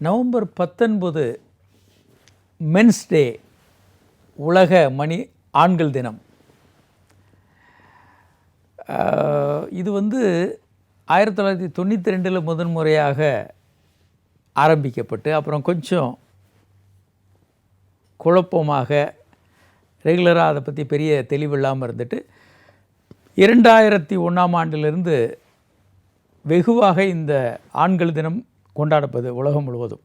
November பத்தொன்பது men's டே உலக மணி ஆண்கள் தினம். இது வந்து ஆயிரத்தி தொள்ளாயிரத்தி தொண்ணூற்றி ரெண்டில் முதன்முறையாக ஆரம்பிக்கப்பட்டு அப்புறம் கொஞ்சம் குழப்பமாக ரெகுலராக அதை பற்றி பெரிய தெளிவில்லாமல் இருந்துட்டு இரண்டாயிரத்தி ஒன்றாம் ஆண்டிலிருந்து வெகுவாக இந்த ஆண்கள் தினம் கொண்டாடப்படுது உலகம் முழுவதும்.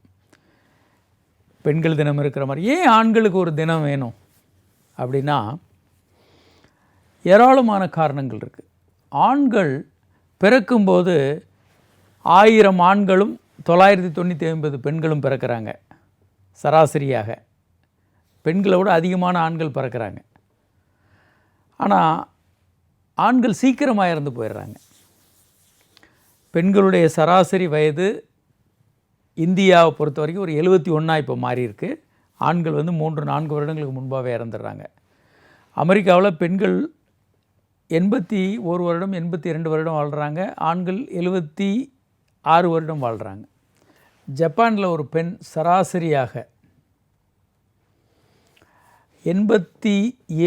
பெண்கள் தினம் இருக்கிற மாதிரி ஏன் ஆண்களுக்கு ஒரு தினம் வேணும்? அப்படின்னா ஏராளமான காரணங்கள் இருக்குது ஆண்கள் பிறக்கும்போது ஆயிரம் ஆண்களும் தொள்ளாயிரத்தி தொண்ணூற்றி ஐம்பது பெண்களும் பிறக்கிறாங்க சராசரியாக. பெண்களை விட அதிகமான ஆண்கள் பிறக்கிறாங்க. ஆனால் ஆண்கள் சீக்கிரமாக இறந்து போயிடுறாங்க. பெண்களுடைய சராசரி வயது இந்தியாவை பொறுத்த வரைக்கும் ஒரு எழுபத்தி ஒன்றா இப்போ மாறியிருக்கு. ஆண்கள் வந்து மூன்று நான்கு வருடங்களுக்கு முன்பாகவே இறந்துடுறாங்க. அமெரிக்காவில் பெண்கள் எண்பத்தி ஒரு வருடம் எண்பத்தி இரண்டு வருடம் வாழ்கிறாங்க ஆண்கள் எழுபத்தி ஆறு வருடம் வாழ்கிறாங்க ஜப்பானில் ஒரு பெண் சராசரியாக எண்பத்தி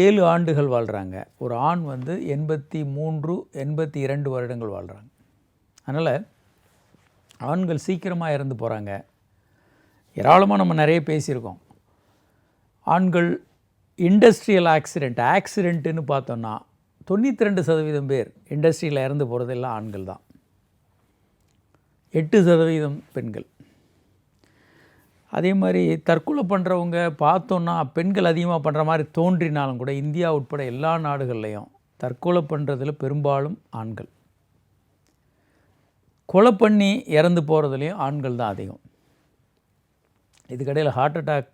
ஏழு ஆண்டுகள் வாழ்கிறாங்க ஒரு ஆண் வந்து எண்பத்தி மூன்று எண்பத்தி இரண்டு வருடங்கள் வாழ்கிறாங்க அதனால் ஆண்கள் சீக்கிரமாக இறந்து போகிறாங்க ஏராளமாக நம்ம நிறைய பேசியிருக்கோம். ஆண்கள் இண்டஸ்ட்ரியல் ஆக்சிடெண்ட் ஆக்சிடெண்ட்டுன்னு பார்த்தோன்னா தொண்ணூற்றி ரெண்டு சதவீதம் பேர் இண்டஸ்ட்ரியில் இறந்து போகிறதெல்லாம் ஆண்கள் தான். எட்டு சதவீதம் பெண்கள். அதே மாதிரி தற்கொலை பண்ணுறவங்க பார்த்தோன்னா பெண்கள் அதிகமாக பண்ணுற மாதிரி தோன்றினாலும் கூட இந்தியா உட்பட எல்லா நாடுகள்லையும் தற்கொலை பண்ணுறதில் பெரும்பாலும் ஆண்கள். கொலை பண்ணி இறந்து போகிறதுலையும் ஆண்கள் தான் அதிகம். இதுக்கடையில் heart attack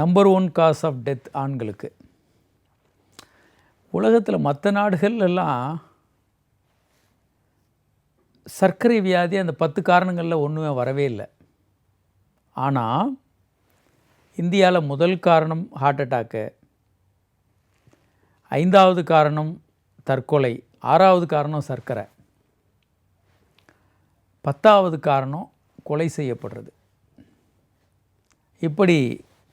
number one cause of death ஆண்களுக்கு. உலகத்தில் மற்ற நாடுகள்லாம் சர்க்கரை வியாதி அந்த பத்து காரணங்களில் ஒன்றுமே வரவே இல்லை. ஆனால் இந்தியாவில் முதல் காரணம் ஹார்ட் அட்டாக்கு ஐந்தாவது காரணம் தற்கொலை ஆறாவது காரணம் சர்க்கரை. பத்தாவது காரணம் கொலை செய்யப்படுறது. இப்படி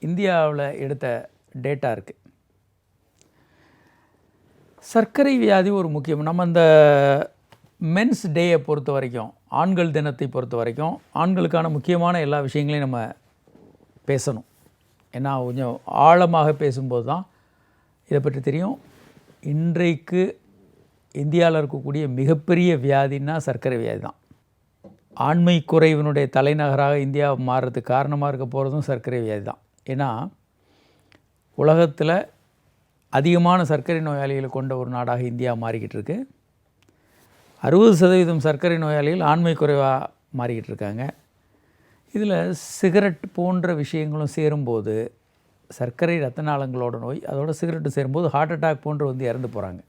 இந்தியாவில் எடுத்த டேட்டா இருக்குது சர்க்கரை வியாதி ஒரு முக்கியம். நம்ம இந்த மென்ஸ் டேயை பொறுத்த வரைக்கும் ஆண்கள் தினத்தை பொறுத்த வரைக்கும் ஆண்களுக்கான முக்கியமான எல்லா விஷயங்களையும் நம்ம பேசணும். ஏன்னா கொஞ்சம் ஆழமாக பேசும்போது தான் இதை பற்றி தெரியும். இன்றைக்கு இந்தியாவில் இருக்கக்கூடிய மிகப்பெரிய வியாதின்னா சர்க்கரை வியாதி தான். ஆண்மை குறைவினுடைய தலைநகராக இந்தியா மாறுறதுக்கு காரணமாக இருக்க போகிறதும் சர்க்கரை வியாதி தான். ஏன்னா உலகத்தில் அதிகமான சர்க்கரை நோயாளிகளை கொண்ட ஒரு நாடாக இந்தியா மாறிக்கிட்டு இருக்கு. அறுபது சதவீதம் சர்க்கரை நோயாளிகள் ஆண்மை குறைவாக மாறிக்கிட்டு இருக்காங்க. இதில் சிகரெட் போன்ற விஷயங்களும் சேரும்போது சர்க்கரை ரத்த நாளங்களோட நோய் அதோட சிகரெட்டு சேரும்போது ஹார்ட் அட்டாக் போன்று வந்து இறந்து போகிறாங்க